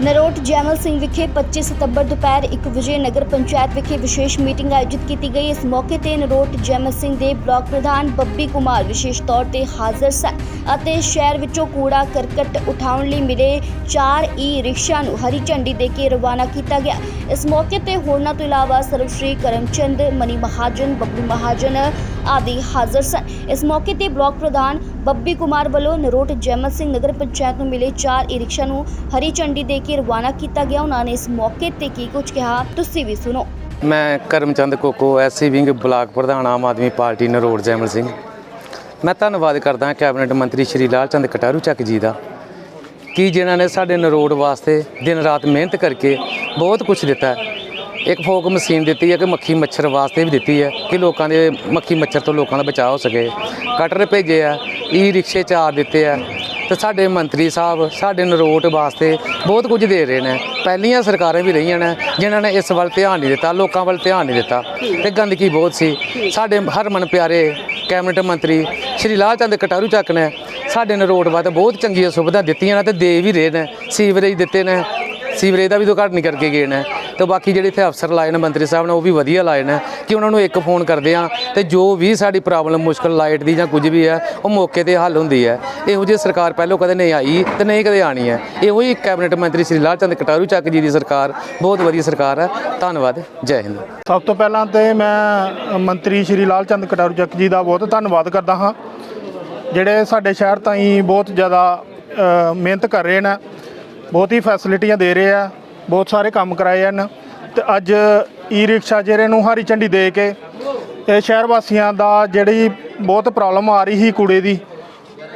ਨਰੋਟ ਜੈਮਲ ਸਿੰਘ ਵਿਖੇ 25 ਸਤੰਬਰ ਦੁਪਹਿਰ 1 ਵਜੇ ਨਗਰ ਪੰਚਾਇਤ ਵਿਖੇ ਵਿਸ਼ੇਸ਼ ਮੀਟਿੰਗ ਆਯੋਜਿਤ ਕੀਤੀ ਗਈ। ਇਸ ਮੌਕੇ ਤੇ ਨਰੋਟ ਜੈਮਲ ਸਿੰਘ ਦੇ ਬਲਾਕ ਪ੍ਰਧਾਨ ਬੱਬੀ ਕੁਮਾਰ ਵਿਸ਼ੇਸ਼ ਤੌਰ ਤੇ ਹਾਜ਼ਰ ਸਨ ਅਤੇ ਸ਼ਹਿਰ ਵਿੱਚੋਂ ਕੂੜਾ ਕਰਕਟ ਉਠਾਉਣ ਲਈ ਮਿਲੇ 4 ਈ ਰਿਕਸ਼ਾ ਨੂੰ ਹਰੀ ਝੰਡੀ ਦੇ ਕੇ ਰਵਾਨਾ ਕੀਤਾ ਗਿਆ। ਇਸ ਮੌਕੇ ਤੇ ਹੋਰਨਾਂ ਤੋਂ ਇਲਾਵਾ ਸਰਵਸ਼੍ਰੀ ਕਰਮਚੰਦ, ਮਨੀ ਮਹਾਜਨ, ਬੱਬੂ ਮਹਾਜਨ ਆਦਿ ਹਾਜ਼ਰ ਸਨ। ਇਸ ਮੌਕੇ ਤੇ ਬਲਾਕ ਪ੍ਰਧਾਨ ਬੱਬੀ ਕੁਮਾਰ ਵੱਲੋਂ ਨਰੋਟ ਜੈਮਲ ਸਿੰਘ ਨਗਰ ਪੰਚਾਇਤ ਨੂੰ ਮਿਲੇ 4 ਈ ਰਿਕਸ਼ਾ ਨੂੰ ਹਰੀ ਝੰਡੀ ਦੇ ਕੇ ਰਵਾਨਾ ਕੀਤਾ ਗਿਆ। ਉਹਨਾਂ ਨੇ ਇਸ ਮੌਕੇ ਤੇ ਕੀ ਕੁਝ ਕਿਹਾ, ਤੁਸੀਂ ਵੀ ਸੁਣੋ। ਮੈਂ Karamchand cocoa, SC wing block ਪ੍ਰਧਾਨ ਆਮ ਆਦਮੀ ਪਾਰਟੀ, ਨਰੋੜ ਜੈਮਲ ਸਿੰਘ। ਮੈਂ ਧੰਨਵਾਦ ਕਰਦਾ ਹਾਂ ਕੈਬਨਿਟ ਮੰਤਰੀ ਸ਼੍ਰੀ ਲਾਲ ਚੰਦ ਕਟਾਰੂ ਚੱਕ ਜੀ ਦਾ, ਕਿ ਜਿਨ੍ਹਾਂ ਨੇ ਸਾਡੇ ਨਰੋੜ ਵਾਸਤੇ ਦਿਨ ਰਾਤ ਮਿਹਨਤ ਕਰਕੇ ਬਹੁਤ ਕੁਝ ਦਿੱਤਾ ਇੱਕ ਫੋਕ ਮਸ਼ੀਨ ਦਿੱਤੀ ਹੈ ਕਿ ਮੱਖੀ ਮੱਛਰ ਵਾਸਤੇ ਵੀ ਦਿੱਤੀ ਹੈ, ਕਿ ਲੋਕਾਂ ਦੇ ਮੱਖੀ ਮੱਛਰ ਤੋਂ ਲੋਕਾਂ ਦਾ ਬਚਾਅ ਹੋ ਸਕੇ। ਕਟਰ ਭੇਜੇ ਆ ਈ ਰਿਕਸ਼ੇ ਚਾਰ ਦਿੱਤੇ ਆ ਤੇ ਸਾਡੇ ਮੰਤਰੀ ਸਾਹਿਬ, ਸਾਡੇ ਨਰੋਟ ਵਾਸਤੇ ਬਹੁਤ ਕੁਝ ਦੇ ਰਹੇ ਨੇ। ਪਹਿਲੀਆਂ ਸਰਕਾਰਾਂ ਵੀ ਰਹੀਆਂ ਨੇ, ਜਿਨ੍ਹਾਂ ਨੇ ਇਸ ਵੱਲ ਧਿਆਨ ਨਹੀਂ ਦਿੱਤਾ, ਲੋਕਾਂ ਵੱਲ ਧਿਆਨ ਨਹੀਂ ਦਿੱਤਾ। ਤੇ ਗੰਦਗੀ ਬਹੁਤ ਸੀ। ਸਾਡੇ ਹਰਮਨ ਪਿਆਰੇ ਕੈਬਨਿਟ ਮੰਤਰੀ ਸ਼੍ਰੀ ਲਾਲ ਚੰਦ ਕਟਾਰੂ ਚੱਕ ਨੇ ਸਾਡੇ ਨਰੋਟ ਵਾਸਤੇ ਬਹੁਤ ਚੰਗੀਆਂ ਸੁਵਿਧਾ ਦਿੱਤੀਆਂ ਨੇ ਤੇ ਦੇ ਵੀ ਰਹੇ ਨੇ। ਸੀਵਰੇਜ ਦਿੱਤੇ ਨੇ। ਸੀਵਰੇਜ ਦਾ ਵੀ ਉਦਘਾਟਨ ਕਰਕੇ ਗਏ ਨੇ। ਤੇ ਬਾਕੀ ਜਿਹੜੇ ਇੱਥੇ ਅਫਸਰ ਲਾਏ ਨੇ, ਮੰਤਰੀ ਸਾਹਿਬ ਨੇ, ਉਹ ਵੀ ਵਧੀਆ ਲਾਏ ਨੇ ਕਿ ਉਹਨਾਂ ਨੂੰ ਇੱਕ ਫੋਨ ਕਰਦੇ ਆ ਤੇ ਜੋ ਵੀ ਸਾਡੀ ਪ੍ਰੋਬਲਮ ਮੁਸ਼ਕਲ, ਲਾਈਟ ਦੀ ਜਾਂ ਕੁਝ ਵੀ ਹੈ, ਉਹ ਮੌਕੇ ਤੇ ਹੱਲ ਹੁੰਦੀ ਹੈ। ਇਹੋ ਜਿਹੀ ਸਰਕਾਰ ਪਹਿਲੋਂ ਕਦੇ ਨਹੀਂ ਆਈ ਤੇ ਨਹੀਂ ਕਦੇ ਆਣੀ ਹੈ। ਇਹੋ ਹੀ ਕੈਬਨਿਟ ਮੰਤਰੀ ਸ੍ਰੀ ਲਾਲ ਚੰਦ ਕਟਾਰੂ ਚੱਕ ਜੀ ਦੀ ਸਰਕਾਰ, ਬਹੁਤ ਵਧੀਆ ਸਰਕਾਰ ਹੈ। ਧੰਨਵਾਦ, ਜੈ ਹਿੰਦ। ਸਭ ਤੋਂ ਪਹਿਲਾਂ ਤੇ ਮੈਂ ਮੰਤਰੀ ਸ਼੍ਰੀ ਲਾਲ ਚੰਦ ਕਟਾਰੂ ਚੱਕ ਜੀ ਦਾ ਬਹੁਤ ਧੰਨਵਾਦ ਕਰਦਾ ਹਾਂ। ਜਿਹੜੇ ਸਾਡੇ ਸ਼ਹਿਰ ਤਾਈਂ ਬਹੁਤ ਜ਼ਿਆਦਾ ਮਿਹਨਤ ਕਰ ਰਹੇ ਨੇ, ਬਹੁਤ ਹੀ ਫੈਸਿਲਿਟੀਆਂ ਦੇ ਰਹੇ ਆ। ਬਹੁਤ ਸਾਰੇ ਕੰਮ ਕਰਾਏ ਹਨ। ਤੇ ਅੱਜ ਈ ਰਿਕਸ਼ਾ ਜਿਹੜੇ ਨੂੰ ਹਰੀ ਝੰਡੀ ਦੇ ਕੇ ਇਹ ਸ਼ਹਿਰ ਵਾਸੀਆਂ ਦਾ ਜਿਹੜੀ ਬਹੁਤ ਪ੍ਰੋਬਲਮ ਆ ਰਹੀ ਸੀ ਕੂੜੇ ਦੀ,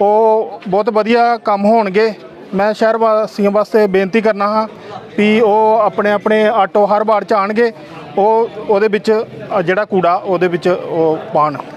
ਉਹ ਬਹੁਤ ਵਧੀਆ ਕੰਮ ਹੋਣਗੇ। ਮੈਂ ਸ਼ਹਿਰ ਵਾਸੀਆਂ ਵਾਸਤੇ ਬੇਨਤੀ ਕਰਨਾ ਹਾਂ ਵੀ ਉਹ ਆਪਣੇ ਆਪਣੇ ਆਟੋ ਹਰ ਵਾਰ ਚ ਆਣਗੇ ਉਹ ਉਹਦੇ ਵਿੱਚ, ਜਿਹੜਾ ਕੂੜਾ ਉਹਦੇ ਵਿੱਚ ਉਹ ਪਾਣ